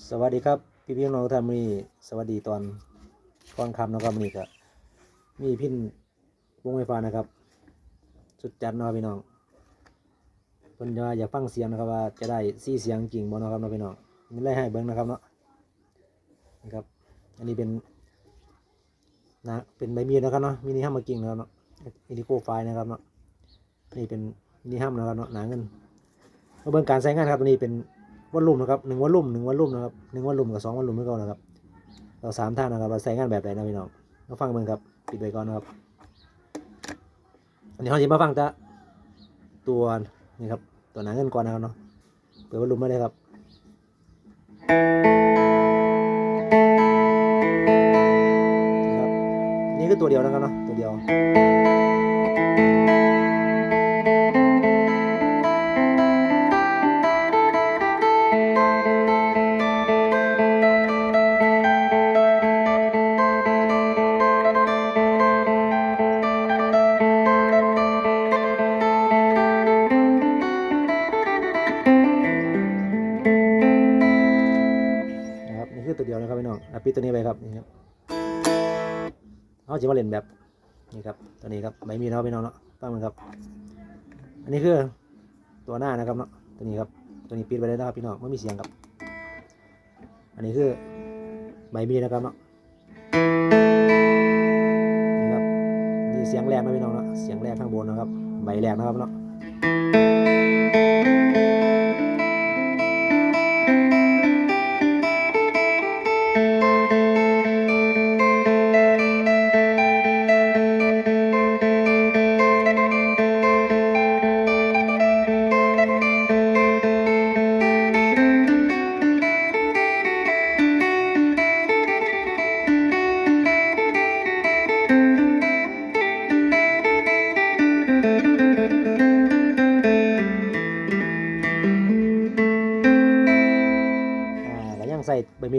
สวัสดีครับ พี่พี่น้องท่านมีสวัสดีตอนก่อนคำนะครับวันนี้ก็มีพินวงไฟฟ้านะครับ สุดจัดเนาะครับพี่น้องเพิ่นว่าอยากฟังเสียงนะครับว่าจะได้ซี่เสียงจริงบ่นะครับนะพี่น้องมีไล่ให้เบิ่งนะครับเนาะนี่ครับ อันนี้เป็นนะเป็นใบมีดนะครับเนาะมินิฮัมมากิ่งนะครับเนาะอินดิโกไฟนะครับเนาะนี่เป็นมินิฮัมนะครับเนาะหนาเงินมาเบิ่งการใช้งานครับตัวนี้เป็น วอลลุ่มนะครับหนึ่งวอลลุ่มหนึ่งวอลลุ่มนะครับหนึ่งวอลลุ่มกับสองวอลลุ่มไม่ก่อนนะครับเราสามท่านนะครับเราใช้งานแบบไหนนะพี่น้องมาฟังเบิ่งครับปิดไว้ก่อนนะครับอันนี้เราจะมาฟังจะตัวนี่ครับตัวหนาเงินก่อนนะครับเนาะเปิดวอลลุ่มมาเลยครับ นี่คือตัวเดียวนะครับเนาะตัวเดียว คือตัวเดียวนะครับพี่น้องอะปิดตัวนี้ไปครับนี่ครับเขาจะมาเล่นแบบนี่ครับตัวนี้ครับใบมีดเนาพี่น้องเนาะฟังมันครับ อันนี้คือตัวหน้านะครับเนาะตัวนี้ครับตัวนี้ปิดไปเลยนะครับพี่น้องไม่มีเสียงครับ อันนี้คือใบมีนะครับเนาะนี่ครับนี่เสียงแรกนะพี่น้องเนาะเสียงแรกข้างบนนะครับใบแรกนะครับเนาะ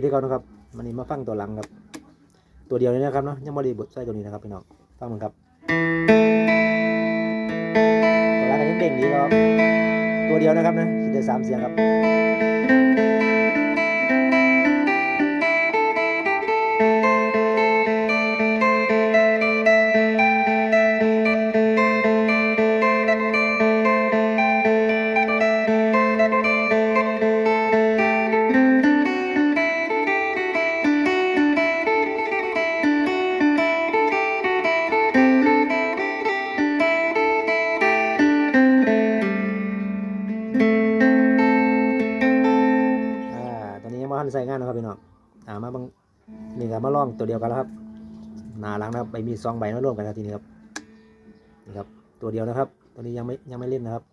ยังใส่ใบมีดได้ก่อนนะครับมันนี้มาฟังตัวหลังครับ ตัวเดียวนี้นะครับเนาะยังไม่ได้บดใส่ตัวนี้นะครับพี่น้องฟังมันครับตัวหลังก็ยังเด้งดีครับตัวเดียวนะครับนะสิได้สามเสียงครับ องตัวเดียวกันแล้วครับหนาหลังนะครับใบมีดสองใบมาร่วมกันครับทีนี้ครับนี่ครับตัวเดียวนะครับ ตัวนี้ยังไม่ยังไม่เล่นนะครับนะ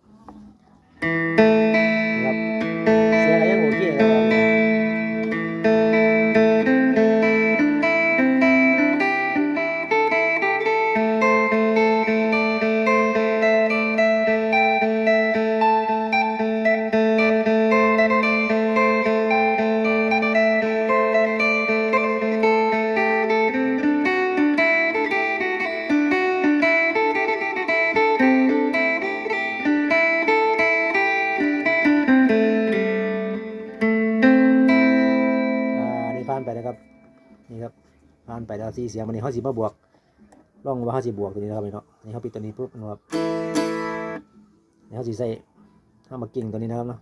ครับานไปแล้วสีเสียงวันนี้เขาสีมาบวกลองว่าเขาสีบวกตัวนี้นะครับพี่เนาะนี่เขาปิดตัวนี้ปุ๊บนะครับนี่เขาสีใส่ห้ามากิ่งตัวนี้นะครับเนาะ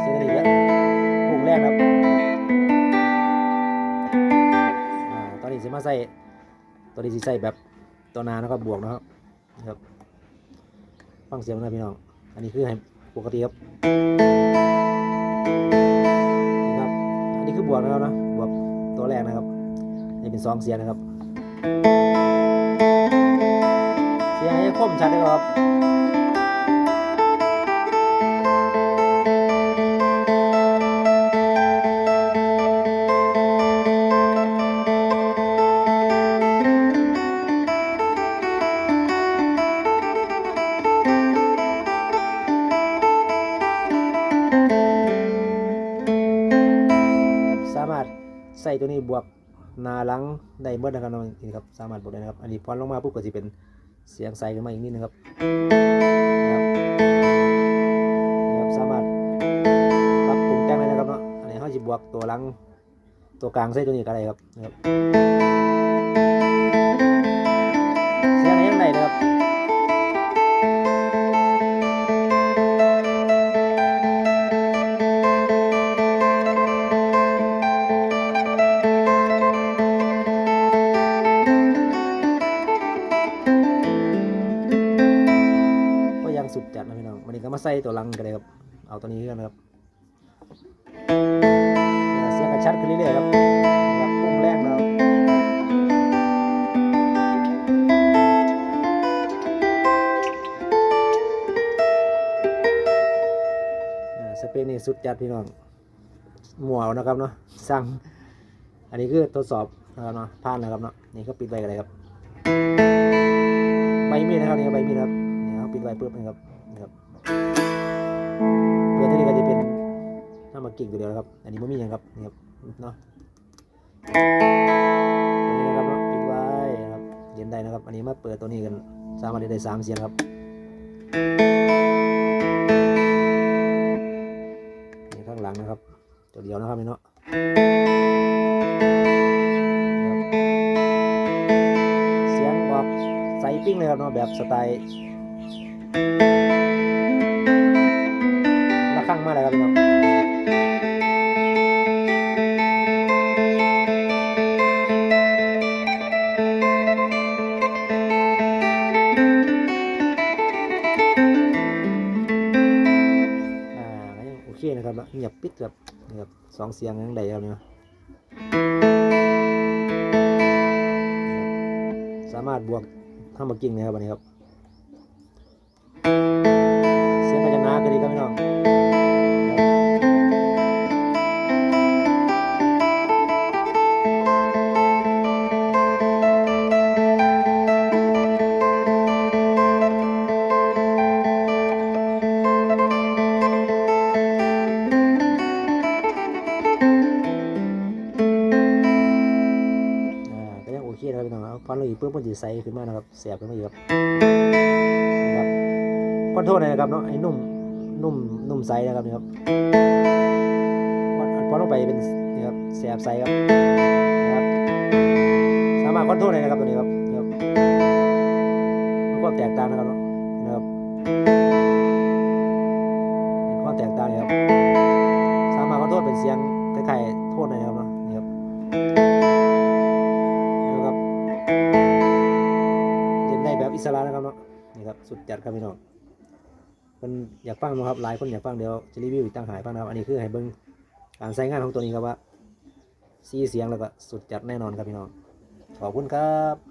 เสียงอันนี้เยอะปุ่งแรกนะครับอ่าตอนนี้สีมาใส่ตัวนี้สีใส่แบบตัวนานะครับบวกนะครับนะครับฟังเสียงนะพี่น้อง อันนี้คือให้ปกติครับนะครับ อันนี้คือบวกนะครับนะ ตัวแรกนะครับ นี่เป็นซองเสียงนะครับ เสียงให้คมชัดเลยครับ บวกนาลังได้เมื่อนะครับน้องนี่ครับสามารถบวกได้นะครับ อันนี้พอลงมาปุ๊บก็จะเป็นเสียงใสขึ้นมาอีกนิดนึงครับนะครับสามารถปรับปรุงแต่งได้บบวกตัวลังตัวกลางใส่ตัวนี้ก็ได้ครับนะครับ มาใส่ตัวลังกันเลยครับ เอาตัวนี้กันนะครับเสียงกระชัดขึ้นเรื่อยๆครับแบบพุ่งแรงแล้วอ่าสเปนนี่สุดจัดพี่น้องหมวเอานะครับเนาะสั่งอันนี้คือทดสอบนะครับเนาะผ่านนะครับเนาะนี่ก็ปิดไว้กันเลยครับใบมีดนะครับนี่ใบมีดครับนี่เขาปิดไว้ปุ๊บนะครับ เพื่อที่นี่ก็จะเป็นน้ำมากิ่งตัวเดียวครับ อันนี้ไม่มีอย่างครับนี่ครับเนาะตัวนี้นะครับปิดไว้นะครับเรียนได้นะครับ อันนี้มาเปิดตัวนี้กันสามารถได้สามเสียงครับนี่ข้างหลังนะครับ ตัวเดียวนะครับนี่เนาะเสียงออกใสปิ้งเลยครับเนาะแบบสไตล์ เงียบปิดแบบสองเสียงยังไดเอาเนี่ยสามารถบวกข้ามากิ่งนะครับวันนี้ครับ ฟันลงอีกปุ๊บมันจะใสขึ้นมานะครับแสบขึ้นมาอีกครับนะครับขอโทษหน่อยนะครับเนาะไอ้นุ่มนุ่มนุ่มใสนะครับนี่ครับพอพอลงไปเป็นนี่ครับแสบใสครับนะครับ สามารถคอนโทรลได้นะครับตัวนี้ครับนี่ครับมันความแตกต่างนะครับเนาะนะครับเห็นความแตกต่างนี่ครับ สามารถคอนโทรลเป็นเสียงคล้ายๆโทนได้นะครับเนาะนี่ครับ เล่นได้แบอิสระนะครับเนาะนี่ครับสุดจัดครับพี่น้องมันอยากฟังนะครับหลายคนอยากฟังเดี๋ยวจะรีวิวอีกตั้งหายฟังนะครับอันนี้คือให้เบิ้งการใช้งานของตัวนี้ครับว่าซีเสียงแล้วก็สุดจัดแน่นอนครับพี่น้องขอบคุณครับ